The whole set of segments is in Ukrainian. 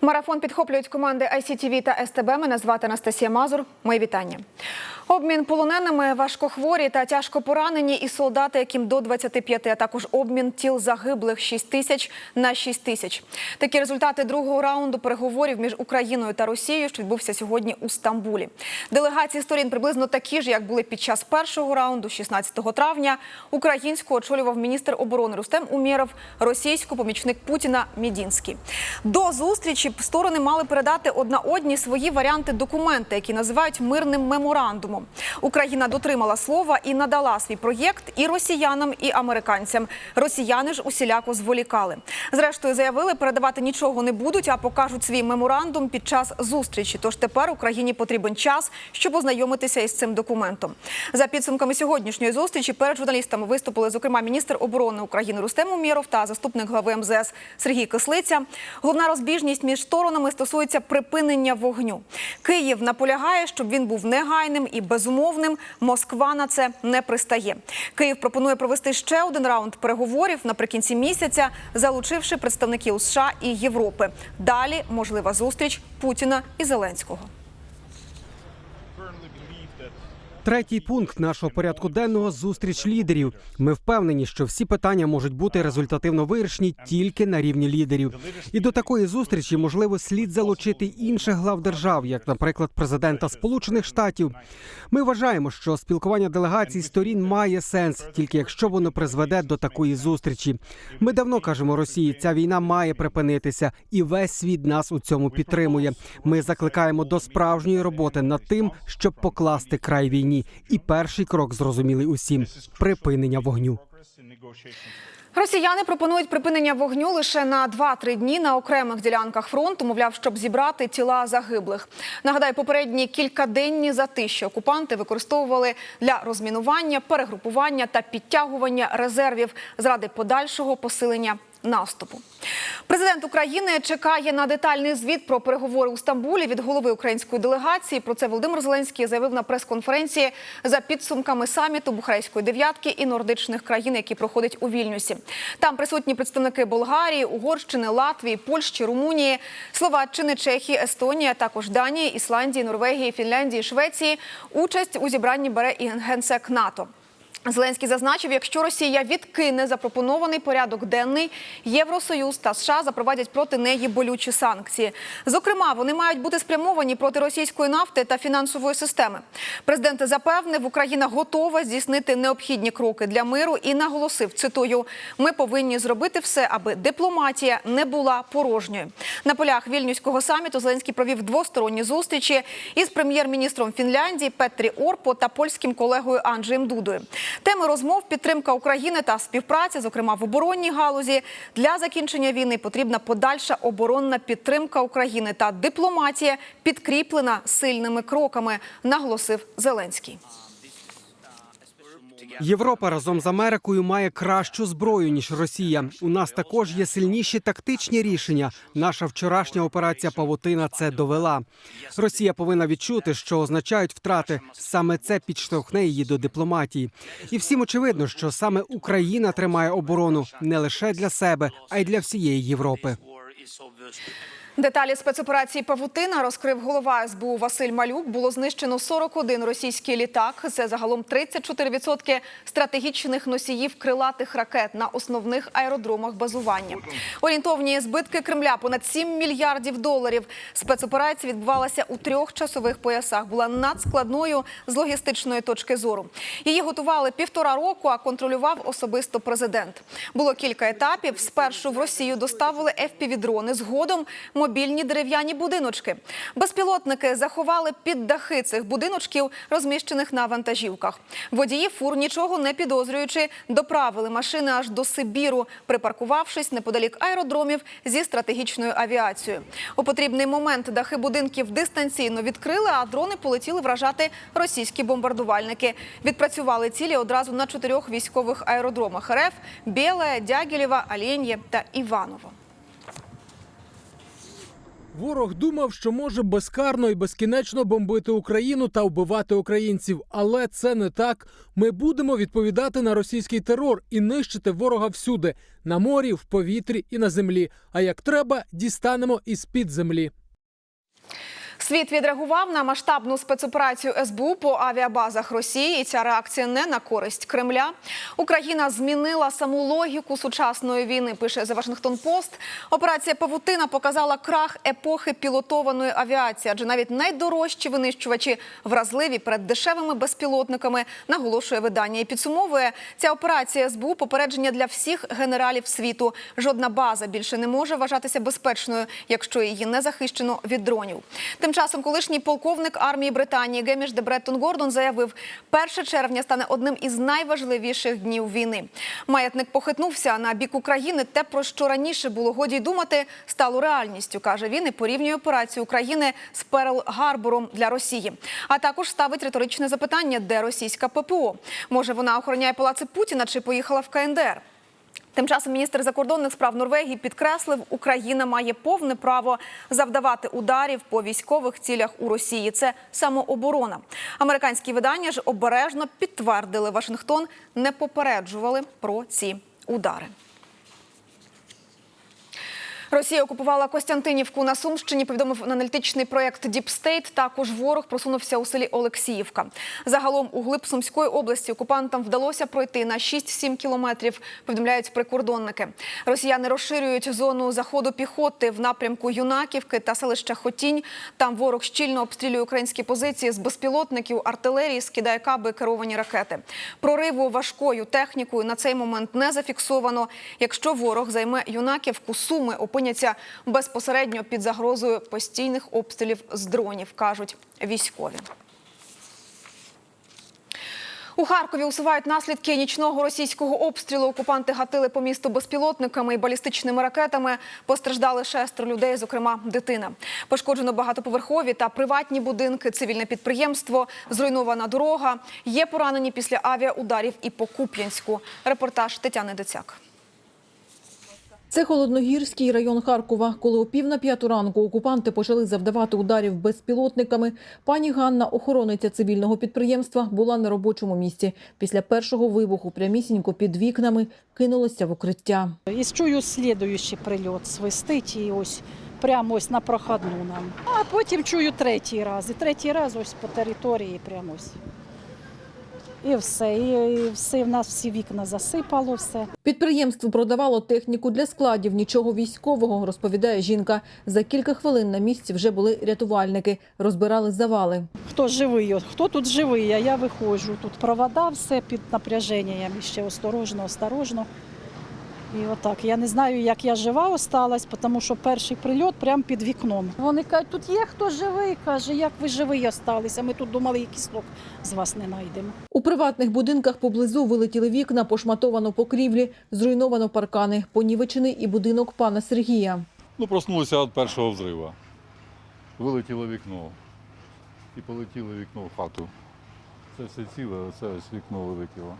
Марафон підхоплюють команди ICTV та СТБ. Мене звати Анастасія Мазур. Мої вітання. Обмін полоненими, важкохворі та тяжко поранені і солдати, яким до 25, а також обмін тіл загиблих 6 тисяч на 6 тисяч. Такі результати другого раунду переговорів між Україною та Росією, що відбувся сьогодні у Стамбулі. Делегації сторін приблизно такі ж, як були під час першого раунду, 16 травня. Українську очолював міністр оборони Рустем Умєров, російську помічник Путіна Мідінський. До зустрічі сторони мали передати одна одній свої варіанти документи, які називають мирним меморандумом. Україна дотримала слова і надала свій проєкт і росіянам, і американцям. Росіяни ж усіляко зволікали. Зрештою заявили, передавати нічого не будуть, а покажуть свій меморандум під час зустрічі. Тож тепер Україні потрібен час, щоб ознайомитися із цим документом. За підсумками сьогоднішньої зустрічі перед журналістами виступили зокрема міністр оборони України Рустем Умєров та заступник глави МЗС Сергій Кислиця. Головна розбіжність між сторонами стосується припинення вогню. Київ наполягає, щоб він був негайним і безумовним. Москва на це не пристає. Київ пропонує провести ще один раунд переговорів наприкінці місяця, залучивши представників США і Європи. Далі можлива зустріч Путіна і Зеленського. Третій пункт нашого порядку денного зустріч лідерів. Ми впевнені, що всі питання можуть бути результативно вирішені тільки на рівні лідерів. І до такої зустрічі можливо слід залучити інших глав держав, як, наприклад, президента Сполучених Штатів. Ми вважаємо, що спілкування делегацій сторін має сенс, тільки якщо воно призведе до такої зустрічі. Ми давно кажемо Росії, ця війна має припинитися, і весь світ нас у цьому підтримує. Ми закликаємо до справжньої роботи над тим, щоб покласти край війні. І перший крок зрозумілий усім припинення вогню. Росіяни пропонують припинення вогню лише на 2-3 дні на окремих ділянках фронту, мовляв, щоб зібрати тіла загиблих. Нагадаю, попередні кількаденні затиші окупанти використовували для розмінування, перегрупування та підтягування резервів заради подальшого посилення наступу. Президент України чекає на детальний звіт про переговори у Стамбулі від голови української делегації. Про це Володимир Зеленський заявив на прес-конференції за підсумками саміту Бухарейської дев'ятки і нордичних країн, які проходять у Вільнюсі. Там присутні представники Болгарії, Угорщини, Латвії, Польщі, Румунії, Словаччини, Чехії, Естонії, також Данії, Ісландії, Норвегії, Фінляндії, Швеції. Участь у зібранні бере і генсек НАТО. Зеленський зазначив, якщо Росія відкине запропонований порядок денний, Євросоюз та США запровадять проти неї болючі санкції. Зокрема, вони мають бути спрямовані проти російської нафти та фінансової системи. Президент запевнив, Україна готова здійснити необхідні кроки для миру і наголосив цитую: ми повинні зробити все, аби дипломатія не була порожньою. На полях вільнюського саміту Зеленський провів двосторонні зустрічі із прем'єр-міністром Фінляндії Петрі Орпо та польським колегою Анджеєм Дудою. Теми розмов підтримка України та співпраця, зокрема в оборонній галузі. Для закінчення війни потрібна подальша оборонна підтримка України та дипломатія, підкріплена сильними кроками, наголосив Зеленський. Європа разом з Америкою має кращу зброю ніж Росія. У нас також є сильніші тактичні рішення. Наша вчорашня операція Павутина це довела. Росія повинна відчути, що означають втрати. Саме це підштовхне її до дипломатії. І всім очевидно, що саме Україна тримає оборону не лише для себе, а й для всієї Європи. Деталі спецоперації Павутина розкрив голова СБУ Василь Малюк. Було знищено 41 російський літак. Це загалом 34% стратегічних носіїв крилатих ракет на основних аеродромах базування. Орієнтовні збитки Кремля понад 7 мільярдів доларів. Спецоперація відбувалася у трьох часових поясах. Була надскладною з логістичної точки зору. Її готували півтора року, а контролював особисто президент. Було кілька етапів. Спершу в Росію доставили FPV-дрони, згодом мобільні дерев'яні будиночки. Безпілотники заховали під дахи цих будиночків, розміщених на вантажівках. Водії фур, нічого не підозрюючи, доправили машини аж до Сибіру, припаркувавшись неподалік аеродромів зі стратегічною авіацією. У потрібний момент дахи будинків дистанційно відкрили, а дрони полетіли вражати російські бомбардувальники. Відпрацювали цілі одразу на чотирьох військових аеродромах РФ – Біле, Дягілєва, Алєнє та Іваново. Ворог думав, що може безкарно і безкінечно бомбити Україну та вбивати українців, але це не так. Ми будемо відповідати на російський терор і нищити ворога всюди на морі, в повітрі і на землі. А як треба, дістанемо із під землі. Світ відреагував на масштабну спецоперацію СБУ по авіабазах Росії. І ця реакція не на користь Кремля. Україна змінила саму логіку сучасної війни. Пише The Washington Post. Операція Павутина показала крах епохи пілотованої авіації, адже навіть найдорожчі винищувачі вразливі перед дешевими безпілотниками. Наголошує видання і підсумовує ця операція СБУ попередження для всіх генералів світу. Жодна база більше не може вважатися безпечною, якщо її не захищено від дронів. Тим часом колишній полковник армії Британії Геміш де Бреттон Гордон заявив, 1 червня стане одним із найважливіших днів війни. Маятник похитнувся на бік України. Те, про що раніше було годі й думати, стало реальністю, каже він і порівнює операцію України з Перл-Гарбором для Росії. А також ставить риторичне запитання, де російська ППО. Може, вона охороняє палаци Путіна чи поїхала в КНДР. Тим часом міністр закордонних справ Норвегії підкреслив, Україна має повне право завдавати ударів по військових цілях у Росії. Це самооборона. Американські видання ж обережно підтвердили, Вашингтон не попереджували про ці удари. Росія окупувала Костянтинівку на Сумщині. Повідомив аналітичний Deep State. Також ворог просунувся у селі Олексіївка. Загалом у глиб Сумської області окупантам вдалося пройти на 6-7 кілометрів. Повідомляють прикордонники. Росіяни розширюють зону заходу піхоти в напрямку Юнаківки та селища Хотінь. Там ворог щільно обстрілює українські позиції з безпілотників, артилерії, скидає каби, керовані ракети. Прориву важкою технікою на цей момент не зафіксовано. Якщо ворог займе Юнаківку, суми опиняться безпосередньо під загрозою постійних обстрілів з дронів, кажуть військові. У Харкові усувають наслідки нічного російського обстрілу. Окупанти гатили по місту безпілотниками і балістичними ракетами. Постраждали шестеро людей, зокрема дитина. Пошкоджено багатоповерхові та приватні будинки, цивільне підприємство, зруйнована дорога. Є поранені після авіаударів і по Куп'янську. Репортаж Тетяни Децяк. Це Холодногірський район Харкова. Коли о пів на п'яту ранку окупанти почали завдавати ударів безпілотниками, пані Ганна, охорониця цивільного підприємства, була на робочому місці. Після першого вибуху прямісінько під вікнами кинулася в укриття. І чую слідуючий прильот, свистить і ось прямо ось на проходну нам. А потім чую третій раз. І третій раз ось по території прямо ось. І все, і, і все, в нас всі вікна засипало, все. Підприємство продавало техніку для складів, нічого військового, розповідає жінка. За кілька хвилин на місці вже були рятувальники, розбирали завали. Хто живий, хто тут живий, а я виходжу. Тут провода, все під напряженням, і ще осторожно, осторожно. І отак. Я не знаю, як я жива осталась, тому що перший прильот прямо під вікном. Вони кажуть, тут є хто живий, каже, як ви живий осталися. Ми тут думали, і кісток з вас не знайдемо. У приватних будинках поблизу вилетіли вікна, пошматовано покрівлі, зруйновано паркани, понівечений і будинок пана Сергія. Ну, проснулися від першого взриву. Вилетіло вікно. І полетіло вікно в хату. Це все ціле, це ось вікно вилетіло.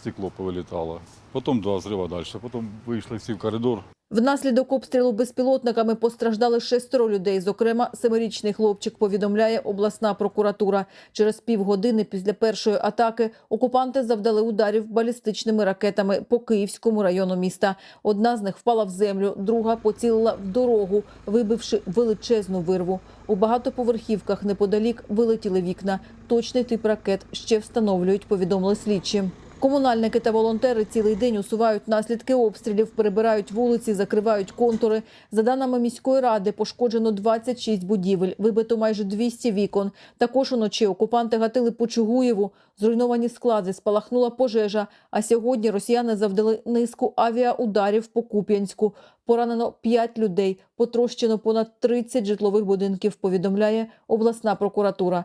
Стекло повилітало. Потім два взрива далі. Потім вийшли всі в коридор. Внаслідок обстрілу безпілотниками постраждали шестеро людей. Зокрема, семирічний хлопчик повідомляє обласна прокуратура. Через півгодини після першої атаки окупанти завдали ударів балістичними ракетами по Київському району міста. Одна з них впала в землю, друга поцілила в дорогу, вибивши величезну вирву. У багатоповерхівках неподалік вилетіли вікна. Точний тип ракет ще встановлюють, повідомили слідчі. Комунальники та волонтери цілий день усувають наслідки обстрілів, перебирають вулиці, закривають контури. За даними міської ради, пошкоджено 26 будівель, вибито майже 200 вікон. Також уночі окупанти гатили по Чугуєву, зруйновані склади, спалахнула пожежа. А сьогодні росіяни завдали низку авіаударів по Куп'янську. Поранено 5 людей, потрощено понад 30 житлових будинків, повідомляє обласна прокуратура.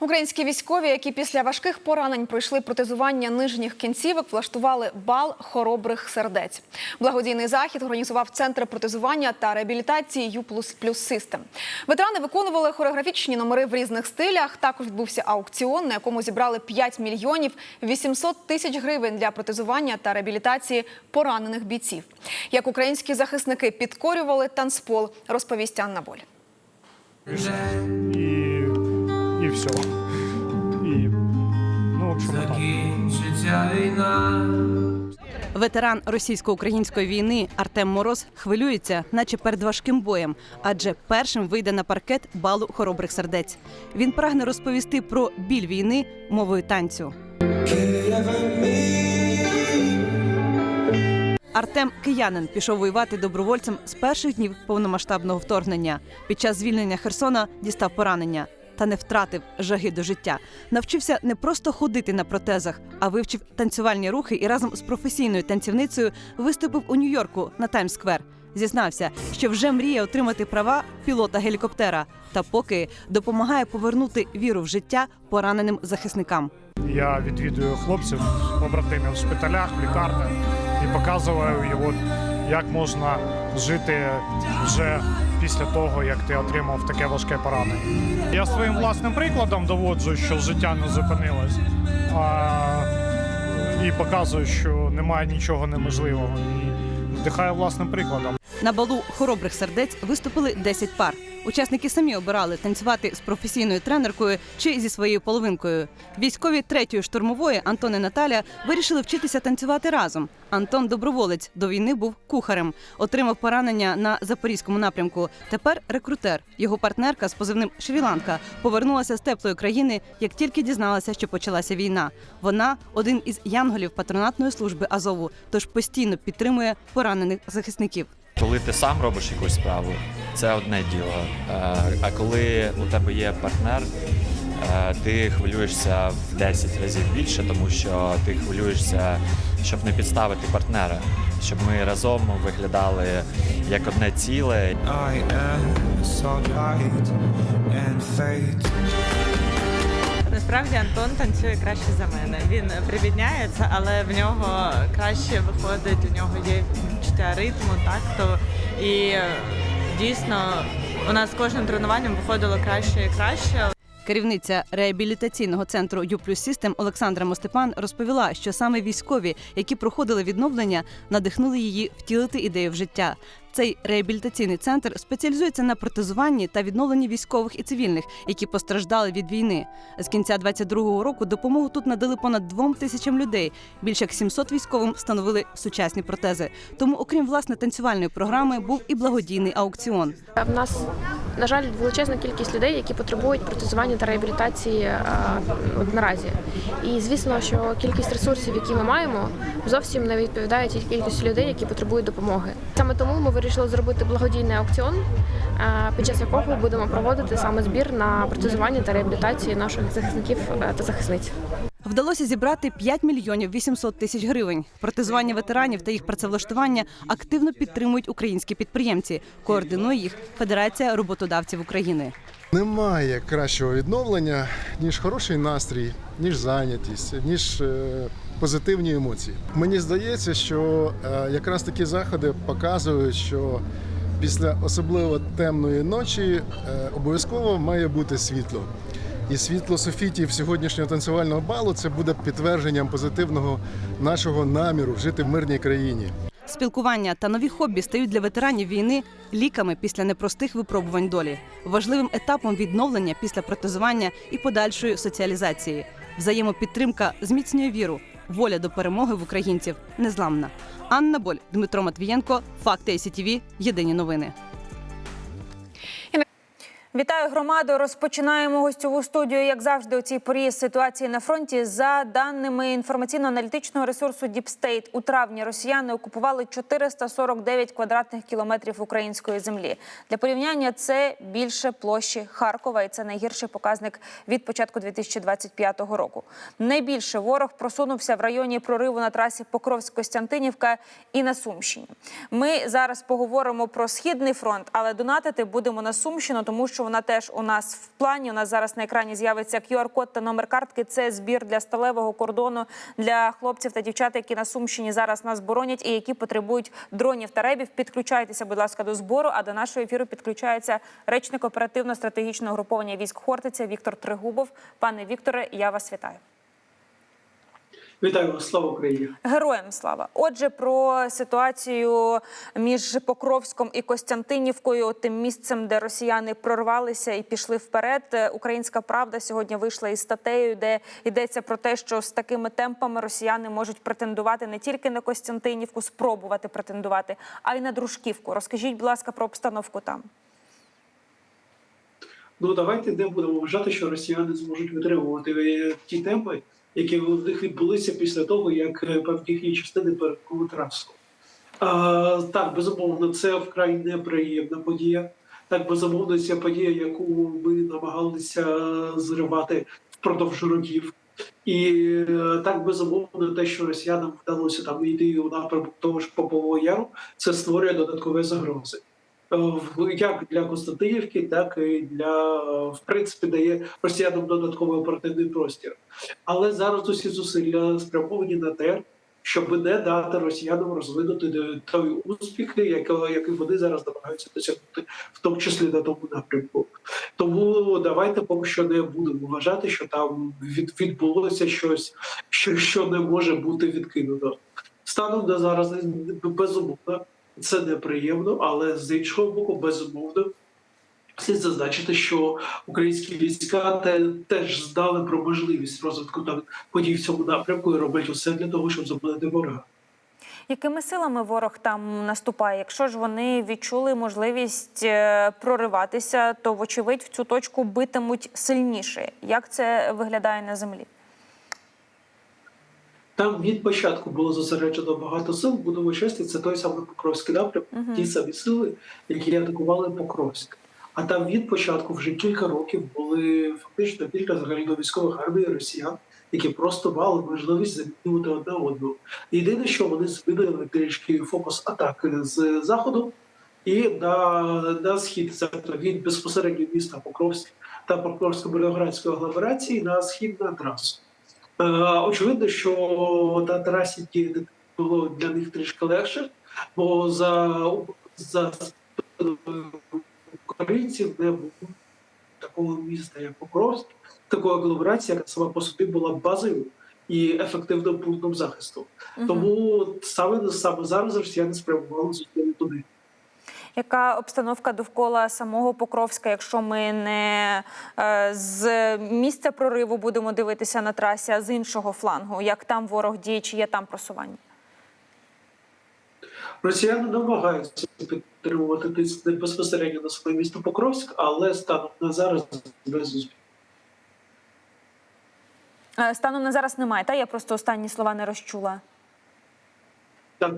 Українські військові, які після важких поранень пройшли протезування нижніх кінцівок, влаштували бал хоробрих сердець. Благодійний захід організував центр протезування та реабілітації Ю плюс Систем. Ветерани виконували хореографічні номери в різних стилях. Також відбувся аукціон, на якому зібрали 5 мільйонів 800 тисяч гривень для протезування та реабілітації поранених бійців. Як українські захисники підкорювали танцпол, розповість Анна Боль. Все. І, ну, в общем, так. Ветеран російсько-української війни Артем Мороз хвилюється, наче перед важким боєм, адже першим вийде на паркет балу хоробрих сердець. Він прагне розповісти про біль війни мовою танцю. Артем киянин пішов воювати добровольцем з перших днів повномасштабного вторгнення. Під час звільнення Херсона дістав поранення. Та не втратив жаги до життя. Навчився не просто ходити на протезах, а вивчив танцювальні рухи і разом з професійною танцівницею виступив у Нью-Йорку на Таймс-сквер. Зізнався, що вже мріє отримати права пілота гелікоптера, та поки допомагає повернути віру в життя пораненим захисникам. Я відвідую хлопців, побратимів в шпиталях, в лікарнях і показую, от, як можна жити вже після того, як ти отримав таке важке поранення. Я своїм власним прикладом доводжу, що життя не зупинилось. А, і показую, що немає нічого неможливого. І вдихаю власним прикладом. На балу хоробрих сердець виступили 10 пар. Учасники самі обирали танцювати з професійною тренеркою чи зі своєю половинкою. Військові третьої штурмової Антон і Наталя вирішили вчитися танцювати разом. Антон доброволець до війни був кухарем, отримав поранення на запорізькому напрямку. Тепер рекрутер. Його партнерка з позивним Шрі-Ланка повернулася з теплої країни, як тільки дізналася, що почалася війна. Вона один із янголів патронатної служби Азову, тож постійно підтримує поранених захисників. Коли ти сам робиш якусь справу, це одне діло. Е, А коли у тебе є партнер, е, ти хвилюєшся в 10 разів більше, тому що ти хвилюєшся, щоб не підставити партнера, щоб ми разом виглядали як одне ціле. I am so and fate. Насправді Антон танцює краще за мене. Він привідняється, але в нього краще виходить. У нього є відчуття ритму, такту. І дійсно у нас з кожним тренуванням виходило краще і краще. Керівниця реабілітаційного центру Ю Систем Олександра Мостепан розповіла, що саме військові, які проходили відновлення, надихнули її втілити ідею в життя. Цей реабілітаційний центр спеціалізується на протезуванні та відновленні військових і цивільних, які постраждали від війни. З кінця 22-го року допомогу тут надали понад двом тисячам людей. Більше як 700 військовим встановили сучасні протези. Тому, окрім власне танцювальної програми, був і благодійний аукціон. В нас, на жаль, величезна кількість людей, які потребують протезування та реабілітації е, от наразі. І звісно, що кількість ресурсів, які ми маємо, зовсім не відповідає тій кількості людей, які потребують допомоги. Саме тому ми вирішили зробити благодійний аукціон, е, під час якого будемо проводити саме збір на протезування та реабілітацію наших захисників е, та захисниць. Вдалося зібрати 5 мільйонів 800 тисяч гривень. Протезування ветеранів та їх працевлаштування активно підтримують українські підприємці. Координує їх Федерація роботодавців України. Немає кращого відновлення, ніж хороший настрій, ніж зайнятість, ніж е, позитивні емоції. Мені здається, що е, якраз такі заходи показують, що після особливо темної ночі е, обов'язково має бути світло. І світло софітів сьогоднішнього танцювального балу це буде підтвердженням позитивного нашого наміру жити в мирній країні. Спілкування та нові хобі стають для ветеранів війни ліками після непростих випробувань долі, важливим етапом відновлення після протезування і подальшої соціалізації. Взаємопідтримка зміцнює віру, воля до перемоги в українців незламна. Анна Боль, Дмитро Матвієнко, Факти СІТВ, Єдині новини. Вітаю громаду. Розпочинаємо гостьову студію, як завжди, у цій порі ситуації на фронті. За даними інформаційно-аналітичного ресурсу Діпстейт, у травні росіяни окупували 449 квадратних кілометрів української землі. Для порівняння це більше площі Харкова, і це найгірший показник від початку 2025 року. Найбільше ворог просунувся в районі прориву на трасі Покровськ-Костянтинівка і на Сумщині. Ми зараз поговоримо про східний фронт, але донатити будемо на Сумщину, тому що вона теж у нас в плані. У нас зараз на екрані з'явиться QR-код та номер картки. Це збір для сталевого кордону для хлопців та дівчат, які на Сумщині зараз нас боронять і які потребують дронів та ребів. Підключайтеся, будь ласка, до збору. А до нашого ефіру підключається речник оперативно-стратегічного груповання військ Хортиця Віктор Тригубов. Пане Вікторе, я вас вітаю. Вітаю вас, слава Україні. Героям слава. Отже, про ситуацію між Покровськом і Костянтинівкою, тим місцем, де росіяни прорвалися і пішли вперед. Українська правда сьогодні вийшла із статтею, де йдеться про те, що з такими темпами росіяни можуть претендувати не тільки на Костянтинівку, спробувати претендувати, а й на Дружківку. Розкажіть, будь ласка, про обстановку там. Ну давайте не будемо вважати, що росіяни зможуть витримувати ті темпи, які відбулися після того, як е, певні частини перекрили трасу. А, так, безумовно, це вкрай неприємна подія. Так, безумовно, це подія, яку ми намагалися зривати впродовж років. І е, так безумовно, те, що росіянам вдалося там йти у напрямку того ж Попового Яру, це створює додаткові загрози. Е, як для Константинівки, так і для в принципі дає росіянам додатковий оперативний простір. Але зараз усі зусилля спрямовані на те, щоб не дати росіянам розвинути той успіх, який, вони зараз намагаються досягнути, в тому числі на тому напрямку. Тому давайте поки що не будемо вважати, що там від, відбулося щось, що, що не може бути відкинуто. Станом на зараз безумовно. Це неприємно, але з іншого боку, безумовно, слід зазначити, що українські війська те, теж знали про можливість розвитку там подій в цьому напрямку і роблять усе для того, щоб зупинити ворога. Якими силами ворог там наступає? Якщо ж вони відчули можливість е, прориватися, то вочевидь в цю точку битимуть сильніше. Як це виглядає на землі? Там від початку було зосереджено багато сил. Будемо чесні, це той самий Покровський напрямок, Мгм. ті самі сили, які атакували Покровськ. А там від початку вже кілька років були фактично кілька взагалі військових армій росіян, які просто мали можливість замінювати одне одного. Єдине, що вони змінили трішки фокус атаки з заходу і на, на схід, тобто від безпосередньо міста Покровськ та Покровсько-Мирноградської агломерації на схід на трасу. Е, Очевидно, що на трасі було для них трішки легше, бо за, за українців не було такого міста, як Покровськ, такої агломерації, яка сама по собі була базою і ефективним пунктом захисту. Тому саме саме зараз росіяни спрямували зусилля туди. Яка обстановка довкола самого Покровська, якщо ми не е, з місця прориву будемо дивитися на трасі, а з іншого флангу? Як там ворог діє, чи є там просування? Росіяни намагаються підтримувати тиск безпосередньо на своє місто Покровськ, але станом на зараз без успіху. Е, Станом на зараз немає, та я просто останні слова не розчула. Так,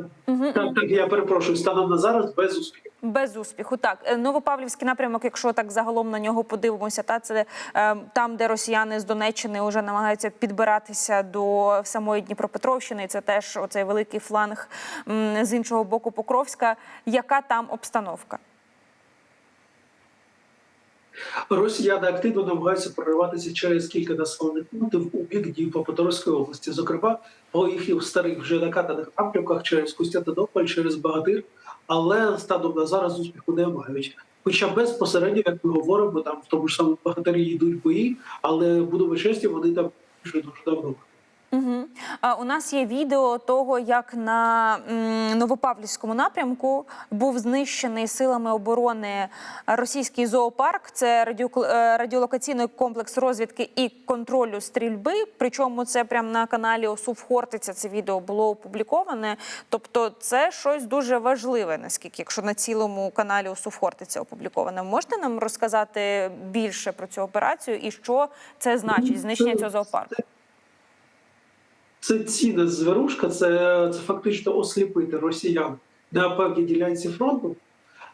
так, так, я перепрошую, станом на зараз без успіху. Без успіху, так Е, Новопавлівський напрямок, якщо так загалом на нього подивимося, та це е, там, де росіяни з Донеччини вже намагаються підбиратися до самої Дніпропетровщини. і Це теж оцей великий фланг з іншого боку Покровська. Яка там обстановка? Росіяни активно намагаються прориватися через кілька населених пунктів у бік Дніпропетровської області, зокрема по їхніх старих вже накатаних напрямках через Костянтинополь, через Багатир, але станом на зараз успіху не мають. Хоча безпосередньо, як ми говоримо, там в тому ж самому Багатирі йдуть бої, але будемо чесні, вони там вже дуже давно. Угу. У нас є відео того, як на Новопавлівському напрямку був знищений силами оборони російський зоопарк. Це е, радіолокаційний комплекс розвідки і контролю стрільби. Причому це прямо на каналі ОСУВ Хортиця. Це відео було опубліковане. Тобто, це щось дуже важливе, наскільки, якщо на цілому каналі ОСУВ Хортиця опубліковане. Можете нам розказати більше про цю операцію і що це значить знищення цього зоопарку? Це цінна зверушка, це, це фактично осліпити росіян на певній ділянці фронту.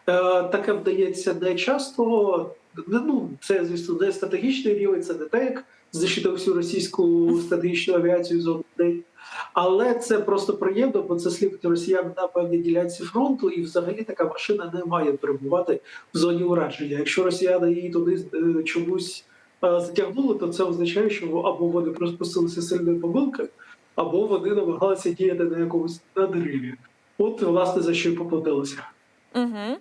Е, таке вдається не часто. Ну, це, звісно, не стратегічний рівень, це не те, як знищити всю російську стратегічну авіацію один день. Але це просто приємно, бо це слід росіян на певній ділянці фронту, і взагалі така машина не має перебувати в зоні ураження. Якщо росіяни її туди е, чомусь е, затягнули, то це означає, що або вони розпустилися сильної помилки, або вони намагалися діяти на якомусь надриві. От власне за що й поплатилися. Угу.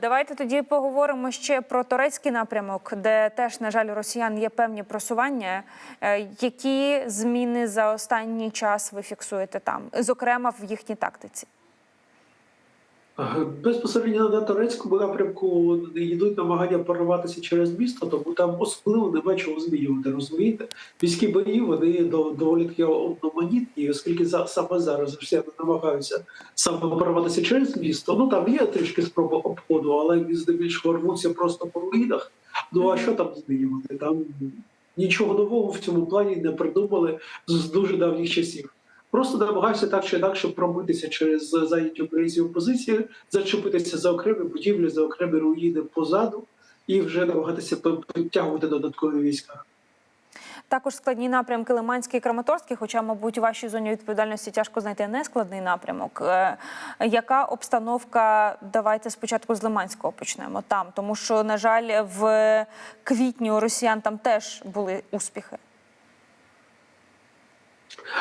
Давайте тоді поговоримо ще про турецький напрямок, де теж, на жаль, у росіян є певні просування. Е, Які зміни за останній час ви фіксуєте там, зокрема в їхній тактиці? Безпосередньо на турецькому напрямку йдуть намагання прорватися через місто, тому там особливо нема чого змінювати. Розумієте, війські бої вони доволі таки одноманітні, оскільки саме зараз росіяни намагаються саме прорватися через місто. Ну там є трішки спроба обходу, але здебільшого рвуться просто по руїнах. Ну а що там змінювати? Там нічого нового в цьому плані не придумали з дуже давніх часів. Просто намагаюся так чи інакше пробитися через зайняті українські позиції, зачепитися за окремі будівлі, за окремі руїни позаду і вже намагатися підтягувати додаткові війська. Також складні напрямки Лиманський і Краматорський, хоча, мабуть, у вашій зоні відповідальності тяжко знайти нескладний напрямок. Е, Яка обстановка? Давайте спочатку з Лиманського почнемо там, тому що, на жаль, в квітні у росіян там теж були успіхи.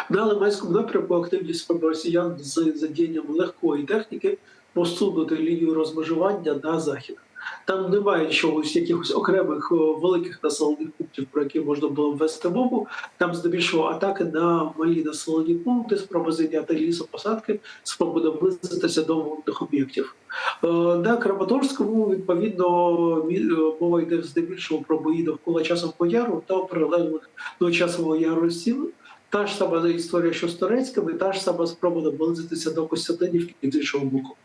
На Лиманському напрямку активні спроби росіян з задіянням легкої техніки посунути лінію розмежування на захід. Там немає чогось якихось окремих великих населених пунктів, про які можна було ввести мову. Там здебільшого атаки на малі населені пункти, спроби зайняти лісопосадки, спроби наблизитися до водних об'єктів. Е, На Краматорському відповідно е, мова йде здебільшого про бої довкола часового яру та прилеглих до часового яру сіл. Та ж сама історія, що з Турецькими, та ж сама спроба наблизитися до Костянтинівки з іншого боку.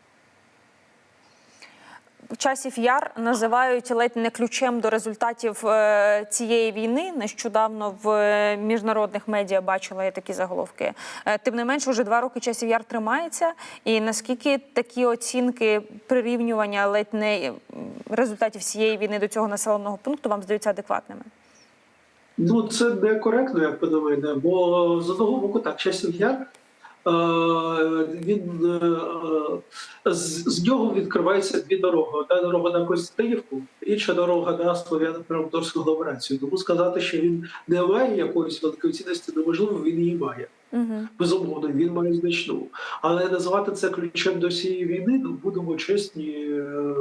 Часів яр називають ледь не ключем до результатів е, цієї війни. Нещодавно в е, міжнародних медіа бачила я такі заголовки. Е, Тим не менш, вже два роки часів яр тримається. І наскільки такі оцінки прирівнювання ледь не результатів цієї війни до цього населеного пункту вам здаються адекватними? Ну це некоректно, як на мене, бо з одного боку так, часів яр. е, Він е, з, з нього відкриваються дві дороги. Одна дорога на Костянтинівку, інша дорога на Слов'яно-Краматорську агломерацію. Тому сказати, що він не має якоїсь великої цінності, неможливо, він її має. Угу. Безумовно, він має значну. Але називати це ключем до цієї війни, ну будемо чесні, е,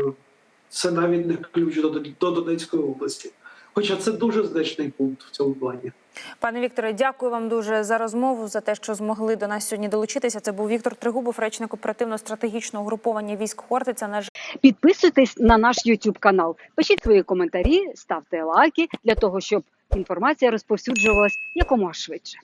це навіть не ключ до, до Донецької області. Хоча це дуже значний пункт в цьому плані. Пане Вікторе, дякую вам дуже за розмову, за те, що змогли до нас сьогодні долучитися. Це був Віктор Тригубов, речник оперативно-стратегічного угруповання військ Хортиця. На Підписуйтесь на наш YouTube канал, пишіть свої коментарі, ставте лайки для того, щоб інформація розповсюджувалась якомога швидше.